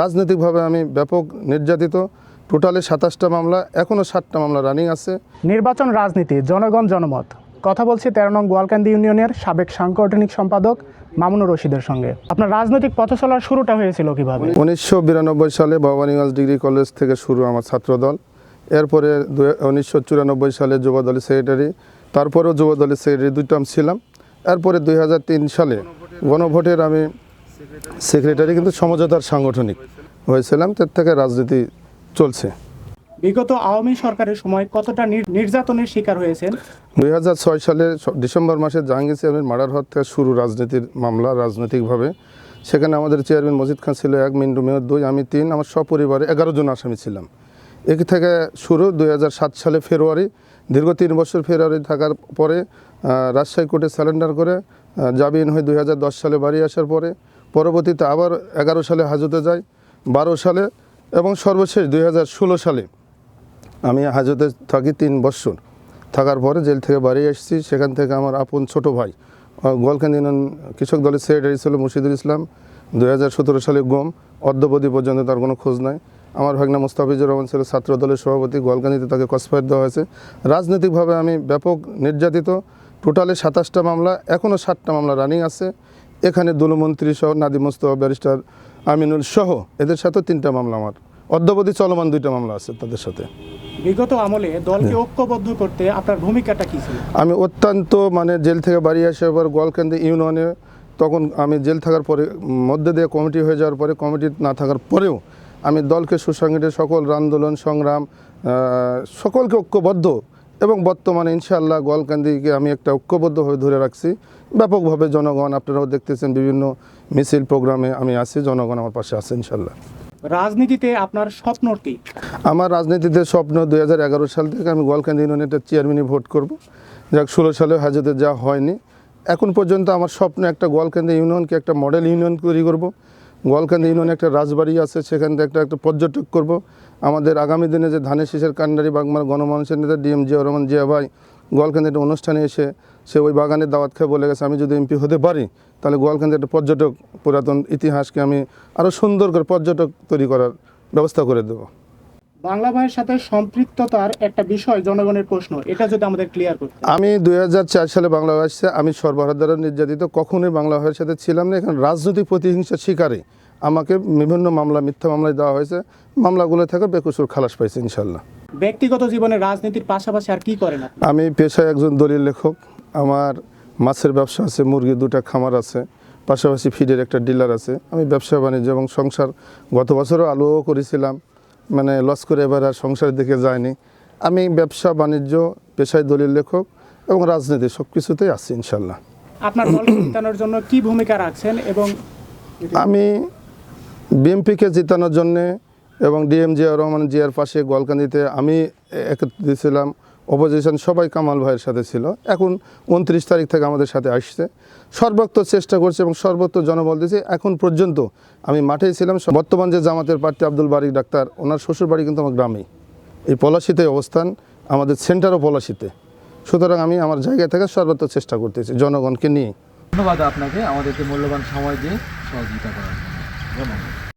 রাজনৈতিকভাবে আমি ব্যাপক নির্যাতিত। টোটালে সাতাশটা মামলা এখনও ষাটটা মামলা রানিং আছে। নির্বাচন রাজনীতি জনগণ জনমত। কথা বলছি তেরো নং গোয়ালকান্দি ইউনিয়নের সাবেক সাংগঠনিক সম্পাদক মামুনুর রশিদের সঙ্গে। আপনার রাজনৈতিক পথ চলার শুরুটা হয়েছিল কীভাবে? উনিশশো বিরানব্বই সালে ভবানীগঞ্জ ডিগ্রি কলেজ থেকে শুরু আমার ছাত্রদল। এরপরে উনিশশো চুরানব্বই সালে যুবদলের সেক্রেটারি তারপরেও যুবদলের সেক্রেটারি দুই টার্ম ছিলাম। এরপরে দুই হাজার তিন সালে গণভোটের আমি সেক্রেটারি কিন্তু সমঝোতার সাংগঠনিক। হয়েছিলাম তার থেকে রাজনীতি চলছে। বিগত আওয়ামী সরকারের সময় কতটা নির্যাতনের শিকার হয়েছেন? দুই সালে স- ডিসেম্বর মাসে জাহাঙ্গীর চেয়ারম্যান মার্ডার হওয়ার থেকে শুরু রাজনীতির মামলা রাজনৈতিকভাবে। সেখানে আমাদের চেয়ারম্যান মজিদ খান ছিল এক মিন্টু মেয়র দুই আমি তিন আমার সপরিবারে এগারো জন আসামি ছিলাম। এক থেকে শুরু দুই হাজার সাত সালে ফেব্রুয়ারি দীর্ঘ তিন বছর ফেব্রুয়ারি থাকার পরে রাজশাহী কোর্টে স্যালেন্ডার করে জামিন হয়ে দুই হাজার দশ সালে বাড়ি আসার পরে পরবর্তীতে আবার এগারো সালে হাজতে যাই বারো সালে এবং সর্বশেষ দুই হাজার ষোলো সালে আমি হাজতে থাকি তিন বছর। থাকার পরে জেল থেকে বাড়ি এসেছি সেখান থেকে আমার আপন ছোট ভাই গোয়ালকান্দি কৃষক দলের সেক্রেটারি ছিল মুর্শিদুল ইসলাম। দুই হাজার সতেরো সালে গম, অদ্যবধি পর্যন্ত তার কোনো খোঁজ নাই। আমার ভাগনা মোস্তাফিজুর রহমান ছিল ছাত্র দলের সভাপতি গোয়ালকান্দিতে তাকে কসফায়ার দেওয়া হয়েছে। রাজনৈতিকভাবে আমি ব্যাপক নির্যাতিত। টোটালে সাতাশটা মামলা এখনও ষাটটা মামলা রানিং আছে। এখানে দুলুমন্ত্রী সহ নাদিম মোস্তফা ব্যারিস্টার আমিনুল সহ এদের সাথে তিনটা মামলা আমার। অদ্যবধি চলমান দুইটা মামলা আছে তাদের সাথে। বিগত আমলে দলকে ঐক্যবদ্ধ করতে আপনার ভূমিকাটা কি ছিল? আমি অত্যন্ত মানে জেল থেকে বাড়ি আসার পর গোয়ালকান্দি ইউনিয়নে তখন আমি জেল থাকার পরে মধ্যে দিয়ে কমিটি হয়ে যাওয়ার পরে কমিটি না থাকার পরেও আমি দলকে সুসংগঠিত সকল আন্দোলন সংগ্রাম সকলকে ঐক্যবদ্ধ এবং বর্তমানে ইনশাআল্লাহ গোয়ালকান্দিকে আমি একটা ঐক্যবদ্ধভাবে ধরে রাখছি। ব্যাপকভাবে জনগণ আপনারাও দেখতেছেন বিভিন্ন মিছিল প্রোগ্রামে আমি আছি জনগণ আমার পাশে আছে ইনশাআল্লাহ। রাজনীতিতে আপনার স্বপ্ন কি? আমার রাজনীতিতে স্বপ্ন দুই হাজার এগারো সাল থেকে আমি গোয়ালকান্দি ইউনিয়নের চেয়ারম্যানই ভোট করব। যাক ষোলো সালে হাজতে যা হয়নি। এখন পর্যন্ত আমার স্বপ্ন একটা গোয়ালকান্দি ইউনিয়নকে একটা মডেল ইউনিয়ন তৈরি করব। গোয়ালকান্দি ইউনিয়নে একটা রাজবাড়ি আছে সেখান থেকে একটা একটা পর্যটক করব। আমাদের আগামী দিনে যে ধানের শীষের কান্ডারি বাগমার গণমানুষের নেতা ডিএম জিয়া রহমান জিয়া ভাই গোয়ালকান্দি একটা অনুষ্ঠানে এসে সে ওই বাগানের দাওয়াত খেয়ে বলে গেছে আমি যদি এমপি হতে পারি তাহলে গোয়ালকান্দি একটা পর্যটক পুরাতন ইতিহাসকে আমি আরও সুন্দর করে পর্যটক তৈরি করার ব্যবস্থা করে দেবো। বাংলা ভাইয়ের সাথে সম্পৃক্ততার একটা বিষয় জনগণের প্রশ্ন এটা যদি আমাদের ক্লিয়ার করতে আমি দুই হাজার চার সালে বাংলা ভাষা আমি সর্বহারা দ্বারা নির্যাতিত কখনোই বাংলা ভাষার সাথে ছিলাম না। এখানে রাজনৈতিক প্রতিহিংসার শিকারে। আমাকে বিভিন্ন মামলা মিথ্যা মামলায় দেওয়া হয়েছে। মামলাগুলো থেকে বেকসুর খালাস পাইছে ইনশাল্লাহ। ব্যক্তিগত জীবনে রাজনীতির পাশাপাশি আর কি করেন? আমি পেশায় একজন দলিল লেখক। আমার মাছের ব্যবসা আছে মুরগির দুটা খামার আছে পাশাপাশি ফিডের একটা ডিলার আছে। আমি ব্যবসা বাণিজ্য এবং সংসার গত বছরও আলোও করেছিলাম। মানে লস করে এবার আর সংসারের দিকে যায়নি। আমি ব্যবসা বাণিজ্য পেশায় দলিল লেখক এবং রাজনীতি সব কিছুতেই আছি ইনশাল্লাহ। আপনার জন্য কি ভূমিকা রাখছেন এবং আমি বিএমপিকে জিতানোর জন্যে এবং ডিএম জিয়া রহমান জিয়ার পাশে গোয়ালকান্দিতে আমি একত্রিত অপোজিশন সবাই কামাল ভাইয়ের সাথে ছিল। এখন উনত্রিশ তারিখ থেকে আমাদের সাথে আসছে। সর্বোত্ত চেষ্টা করছে এবং সর্বোত্ত জনবল দিয়েছে এখন পর্যন্ত আমি মাঠেই ছিলাম। বর্তমান যে জামাতের প্রার্থী আব্দুল বারিক ডাক্তার, ওনার শ্বশুর বাড়ি কিন্তু আমার গ্রামেই। এই পলাশিতে অবস্থান, আমাদের সেন্টারও পলাশিতে। সুতরাং আমি আমার জায়গা থেকে সর্বোত্ত চেষ্টা করতেছি জনগণকে নিয়ে। ধন্যবাদ আপনাকে। আমাদেরকে মূল্যবান সময় দিয়ে সহযোগিতা করার জন্য ধন্যবাদ